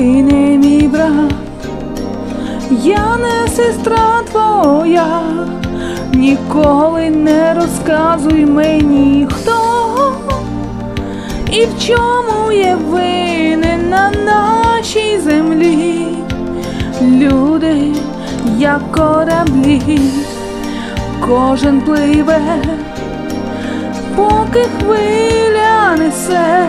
ти не мій брат, я не сестра твоя, ніколи не розказуй мені хто і в чому є винен на нашій землі. Люди, як кораблі, кожен пливе, поки хвиля несе,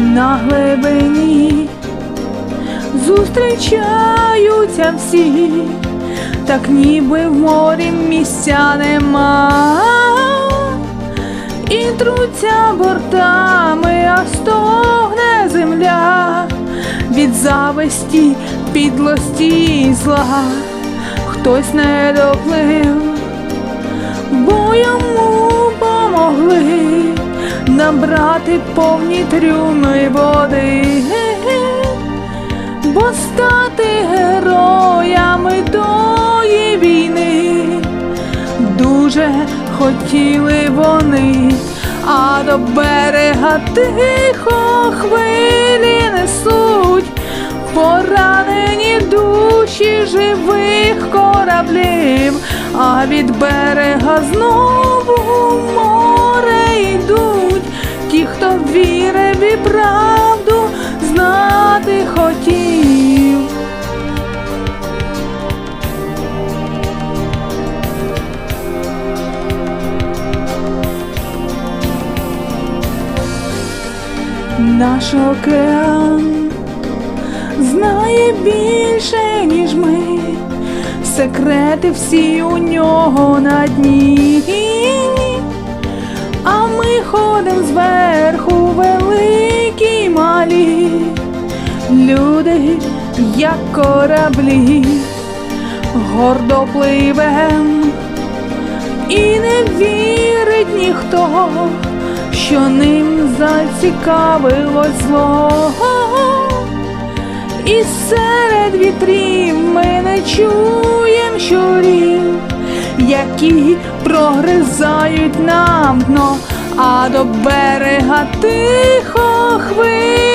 На глибині. Зустрічаються всі, так ніби в морі місця нема, і труться бортами, а стогне земля від зависті, підлості і зла, хтось не доплив, бо йому помогли набрати повні трюми води, бо стати героями тої війни дуже хотіли вони, а до берега тихо хвилі несуть. Поранені душі живих кораблів, а від берега знову вірив і правду знати хотів. Наш океан знає більше, ніж ми, секрети всі у нього на дні, як кораблі, гордо пливем, і не вірить ніхто, що ним зацікавилось зло. І серед вітрів ми не чуєм щурів, які прогризають нам дно, а до берега тихо несуть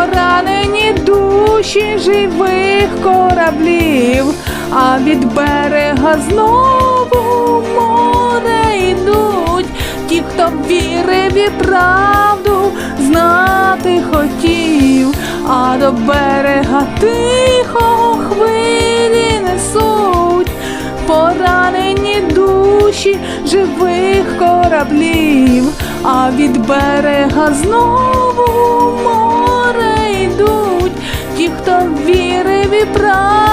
поранені душі живих кораблів, а від берега знову море йдуть. Ті, хто вірив і правду знати хотів, а до берега тихо хвилі несуть. Поранені душі живих кораблів, а від берега знову хто вірив і хотів.